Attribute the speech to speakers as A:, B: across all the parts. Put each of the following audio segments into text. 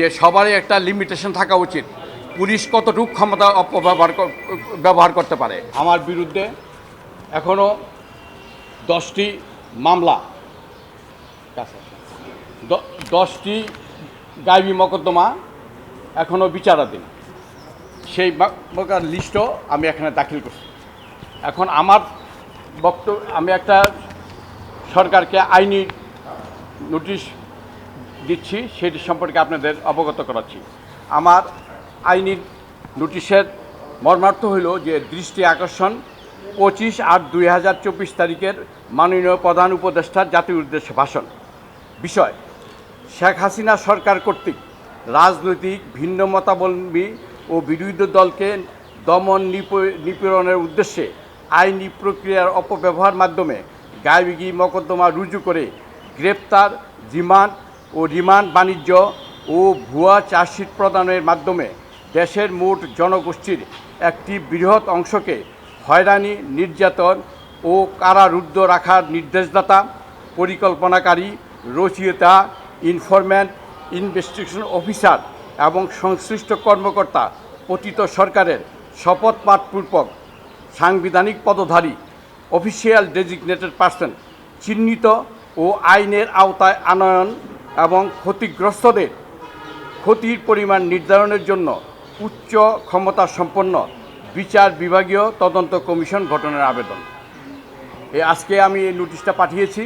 A: যে সবারই একটা লিমিটেশন থাকা উচিত। পুলিশ কতটুকু ক্ষমতা অপব্যবহার ব্যবহার করতে পারে? আমার বিরুদ্ধে এখনও দশটি মামলা দশটি গাইবি মকদ্দমা এখনও বিচারাধীন। সেই লিস্টও আমি এখানে দাখিল করছি। এখন আমার বক্তব্য আমি একটা সরকারকে আইনি নোটিশ দিচ্ছি, সেটি সম্পর্কে আপনাদের অবগত করাচ্ছি। আমার আইনি নোটিশের মর্মার্থ হইল যে দৃষ্টি আকর্ষণ পঁচিশ আট দুই হাজার চব্বিশ তারিখের মাননীয় প্রধান উপদেষ্টার জাতির উদ্দেশ্যে ভাষণ। বিষয়, শেখ হাসিনা সরকার কর্তৃক রাজনৈতিক ভিন্ন মতাবলম্বী ও বিরোধী দলকে দমন নিপ- নিপীড়নের উদ্দেশ্যে আইনি প্রক্রিয়ার অপব্যবহার মাধ্যমে গায়বিগি মকদ্দমা রুজু করে গ্রেপ্তার, রিমান্ড ও রিমান্ড বাণিজ্য ও ভুয়া চার্জশিট প্রদানের মাধ্যমে দেশের মোট জনগোষ্ঠীর একটি বৃহৎ অংশকে হয়রানি, নির্যাতন ও কারারুদ্ধ রাখার নির্দেশদাতা, পরিকল্পনাকারী, রচয়িতা ইনফরম্যান্ট ইনভেস্টিগেশন অফিসার এবং সংশ্লিষ্ট কর্মকর্তা পতিত সরকারের শপথ পাঠপূর্বক সাংবিধানিক পদধারী, অফিসিয়াল ডেজিগনেটেড পার্সন, চিহ্নিত ও আইনের আওতায় আনয়ন এবং ক্ষতিগ্রস্তদের ক্ষতির পরিমাণ নির্ধারণের জন্য উচ্চ ক্ষমতা সম্পন্ন বিচার বিভাগীয় তদন্ত কমিশন গঠনের আবেদন। এই আজকে আমি এই নোটিশটা পাঠিয়েছি,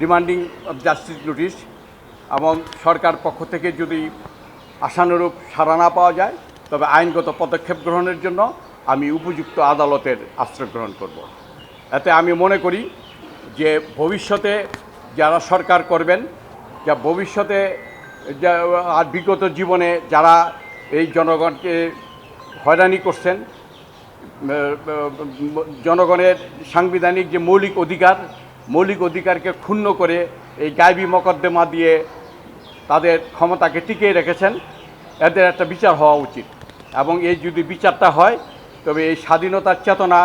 A: ডিমান্ডিং অফ জাস্টিস নোটিশ, এবং সরকার পক্ষ থেকে যদি আশানুরূপ সাড়া না পাওয়া যায়, তবে আইনগত পদক্ষেপ গ্রহণের জন্য আমি উপযুক্ত আদালতের আশ্রয় গ্রহণ করব। এতে আমি মনে করি যে ভবিষ্যতে যারা সরকার করবেন যা ভবিষ্যতে আর বিগত জীবনে যারা এই জনগণকে হয়রানি করছেন জনগণের সাংবিধানিক যে মৌলিক অধিকার, মৌলিক অধিকারকে ক্ষুণ্ণ করে এই গায়বী মকদ্দমা দিয়ে তাদের ক্ষমতাকে টিকিয়ে রেখেছেন, এদের একটা বিচার হওয়া উচিত। এবং এই যদি বিচারটা হয়, তবে এই স্বাধীনতার চেতনা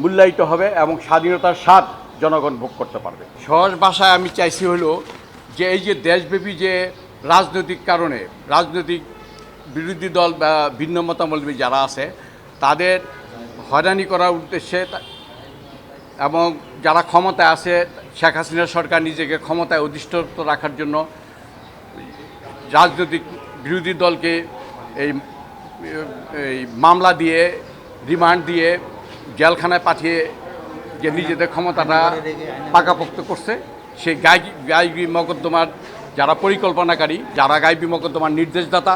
A: মূল্যায়িত হবে এবং স্বাধীনতার স্বাদ জনগণ ভোগ করতে পারবে। সহজ ভাষায় আমি চাইছি হলো যে এই যে দেশব্যাপী যে রাজনৈতিক কারণে, রাজনৈতিক বিরোধী দল বা ভিন্ন মতামলবী যারা আছে, তাদের হয়রানি করার উদ্দেশ্যে এবং যারা ক্ষমতায় আছে, শেখ হাসিনা সরকার নিজেকে ক্ষমতায় অধিষ্ঠ রাখার জন্য রাজনৈতিক বিরোধী দলকে এই এই মামলা দিয়ে, রিমান্ড দিয়ে জেলখানায় পাঠিয়ে যে নিজেদের ক্ষমতাটা পাকাপোক্ত করছে। সেই গাই গাইবি মকদ্দমার যারা পরিকল্পনাকারী, যারা গাইবি মকদ্দমার নির্দেশদাতা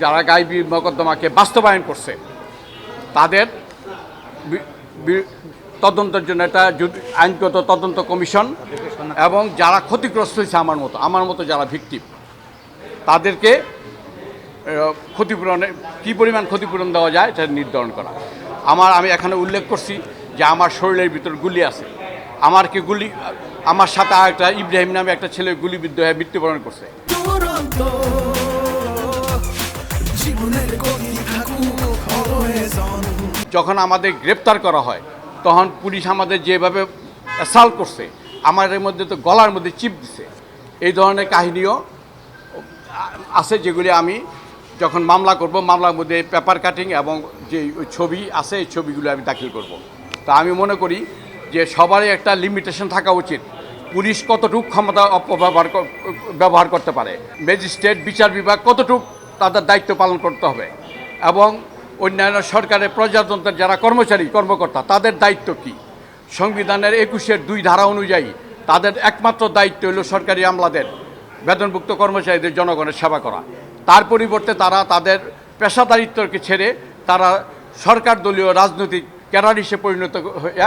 A: যারা গাইবি মকদ্দমাকে বাস্তবায়ন করছে, তাদের তদন্তের জন্য জুড- আইনগত তদন্ত কমিশন এবং যারা ক্ষতিগ্রস্ত হয়েছে আমার মতো আমার মতো যারা ভিক্টিম, তাদেরকে ক্ষতিপূরণে কী পরিমাণ ক্ষতিপূরণ দেওয়া যায় সেটা নির্ধারণ করা। আমার আমি এখানে উল্লেখ করছি যে আমার শরীরের ভিতর গুলি আছে। আমার কি গুলি আমার সাথে আর একটা ইব্রাহিম নামে একটা ছেলে গুলিবিদ্ধ হয়ে মৃত্যুবরণ করছে। যখন আমাদের গ্রেপ্তার করা হয় তখন পুলিশ আমাদের যেভাবে অ্যাসাল্ট করছে আমাদের মধ্যে তো গলার মধ্যে চিপ দিছে। এই ধরনের কাহিনীও আছে যেগুলি আমি যখন মামলা করব মামলার মধ্যে পেপার কাটিং এবং যে ওই ছবি আছে এই ছবিগুলো আমি দাখিল করব। তা আমি মনে করি যে সবারই একটা লিমিটেশন থাকা উচিত। পুলিশ কতটুকু ক্ষমতা অপব্যবহার ব্যবহার করতে পারে? ম্যাজিস্ট্রেট বিচার বিভাগ কতটুকু তাদের দায়িত্ব পালন করতে হবে? এবং অন্যান্য সরকারের প্রজাতন্ত্রের যারা কর্মচারী, কর্মকর্তা, তাদের দায়িত্ব কী? সংবিধানের একুশের দুই ধারা অনুযায়ী তাদের একমাত্র দায়িত্ব হলো সরকারি আমলাদের বেতনভুক্ত কর্মচারীদের জনগণের সেবা করা। তার পরিবর্তে তারা তাদের পেশাদারিত্বকে ছেড়ে তারা সরকার দলীয় রাজনৈতিক ক্যাডার হিসেবে পরিণত হয়ে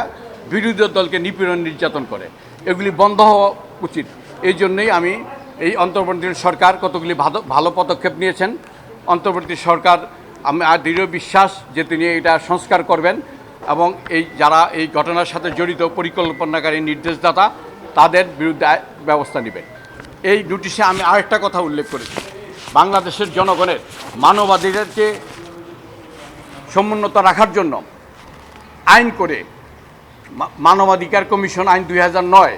A: বিরোধী দলকে নিপীড়ন নির্যাতন করে। এগুলি বন্ধ হওয়া উচিত। এই জন্যই আমি এই অন্তর্বর্তী সরকার কতগুলি ভালো পদক্ষেপ নিয়েছেন। অন্তর্বর্তী সরকার, আমি আর দৃঢ় বিশ্বাস যে তিনি এটা সংস্কার করবেন এবং এই যারা এই ঘটনার সাথে জড়িত পরিকল্পনাকারী নির্দেশদাতা, তাদের বিরুদ্ধে ব্যবস্থা নেবেন। এই নোটিশে আমি আরেকটা কথা উল্লেখ করেছি। বাংলাদেশের জনগণের মানবাধিকারকে সমুন্নত রাখার জন্য আইন করে মানবাধিকার কমিশন আইন দুই নয়।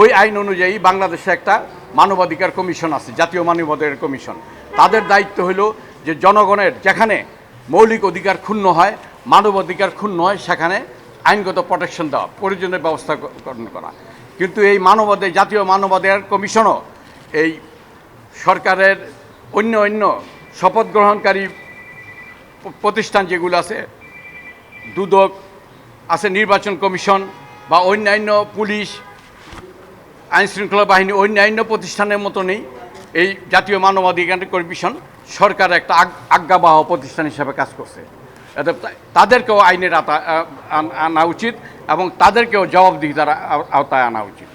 A: ওই আইন অনুযায়ী বাংলাদেশে একটা মানবাধিকার কমিশন আছে, জাতীয় মানবাধিকার কমিশন। তাদের দায়িত্ব হলো যে জনগণের যেখানে মৌলিক অধিকার ক্ষুণ্ণ হয়, মানবাধিকার ক্ষুণ্ণ হয়, সেখানে আইনগত প্রোটেকশন দেওয়া প্রয়োজনের ব্যবস্থা করা। কিন্তু এই মানবাধিকার, জাতীয় মানবাধিকার কমিশনও এই সরকারের অন্য অন্য শপথ গ্রহণকারী প্রতিষ্ঠান যেগুলো আছে, দুদক আছে নির্বাচন কমিশন বা অন্যান্য পুলিশ, আইনশৃঙ্খলা বাহিনী, অন্যান্য প্রতিষ্ঠানের মতো নেই। এই জাতীয় মানবাধিকার কমিশন সরকার একটা আজ্ঞাবাহ প্রতিষ্ঠান হিসাবে কাজ করছে। তাদেরকেও আইনের আতা- আনা উচিত এবং তাদেরকেও জবাবদিহিতার আওতায় আনা উচিত।